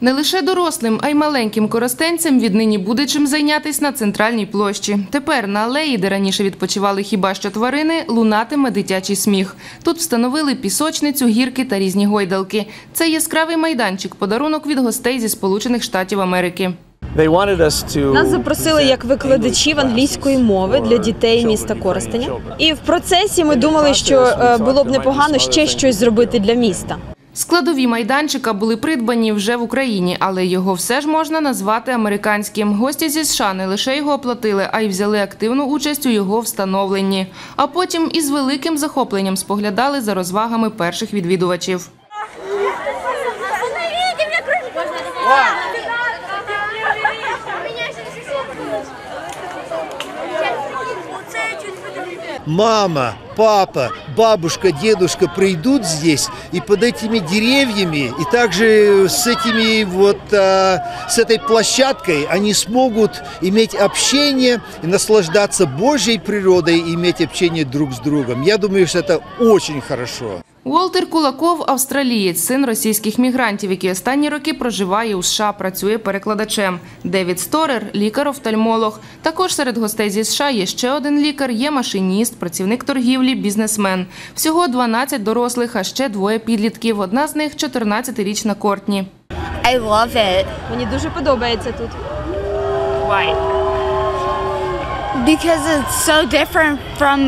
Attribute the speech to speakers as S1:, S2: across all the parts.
S1: Не лише дорослим, а й маленьким коростенцям віднині буде чим зайнятись на центральній площі. Тепер на алеї, де раніше відпочивали хіба що тварини, лунатиме дитячий сміх. Тут встановили пісочницю, гірки та різні гойдалки. Це яскравий майданчик, подарунок від гостей зі Сполучених Штатів Америки.
S2: Нас запросили як викладачів англійської мови для дітей міста Коростеня. І в процесі ми думали, що е, було б непогано ще щось зробити для міста.
S1: Складові майданчика були придбані вже в Україні, але його все ж можна назвати американським. Гості зі США не лише його оплатили, а й взяли активну участь у його встановленні. А потім із великим захопленням споглядали за розвагами перших відвідувачів.
S3: Мама, папа, бабушка, дедушка придут здесь и под этими деревьями и также с этими вот а, с этой площадкой они смогут иметь общение и наслаждаться Божьей природой и иметь общение друг с другом. Я думаю, что это очень хорошо.
S1: Уолтер Кулаков – австралієць, син російських мігрантів, який останні роки проживає у США, працює перекладачем. Девід Сторер – лікар-офтальмолог. Також серед гостей зі США є ще один лікар, є машиніст, працівник торгівлі, бізнесмен. Всього 12 дорослих, а ще двоє підлітків. Одна з них – 14-річна Кортні.
S4: I love it
S2: Мені дуже подобається тут.
S4: because it's so different from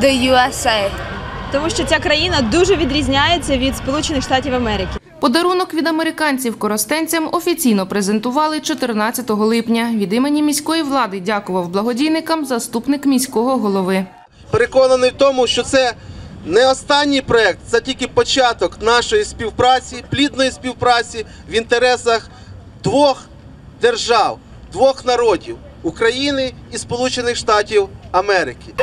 S4: the USA.
S2: Тому що ця країна дуже відрізняється від Сполучених Штатів Америки.
S1: Подарунок від американців коростенцям офіційно презентували 14 липня. Від імені міської влади дякував благодійникам заступник міського голови.
S5: переконаний в тому, що це не останній проект, це тільки початок нашої співпраці, плідної співпраці в інтересах двох держав, двох народів України і Сполучених Штатів Америки.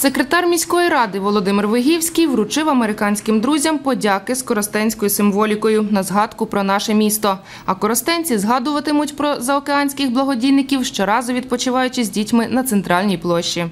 S1: Секретар міської ради Володимир Вигівський вручив американським друзям подяки з коростенською символікою на згадку про наше місто. А коростенці згадуватимуть про заокеанських благодійників щоразу відпочиваючи з дітьми на центральній площі.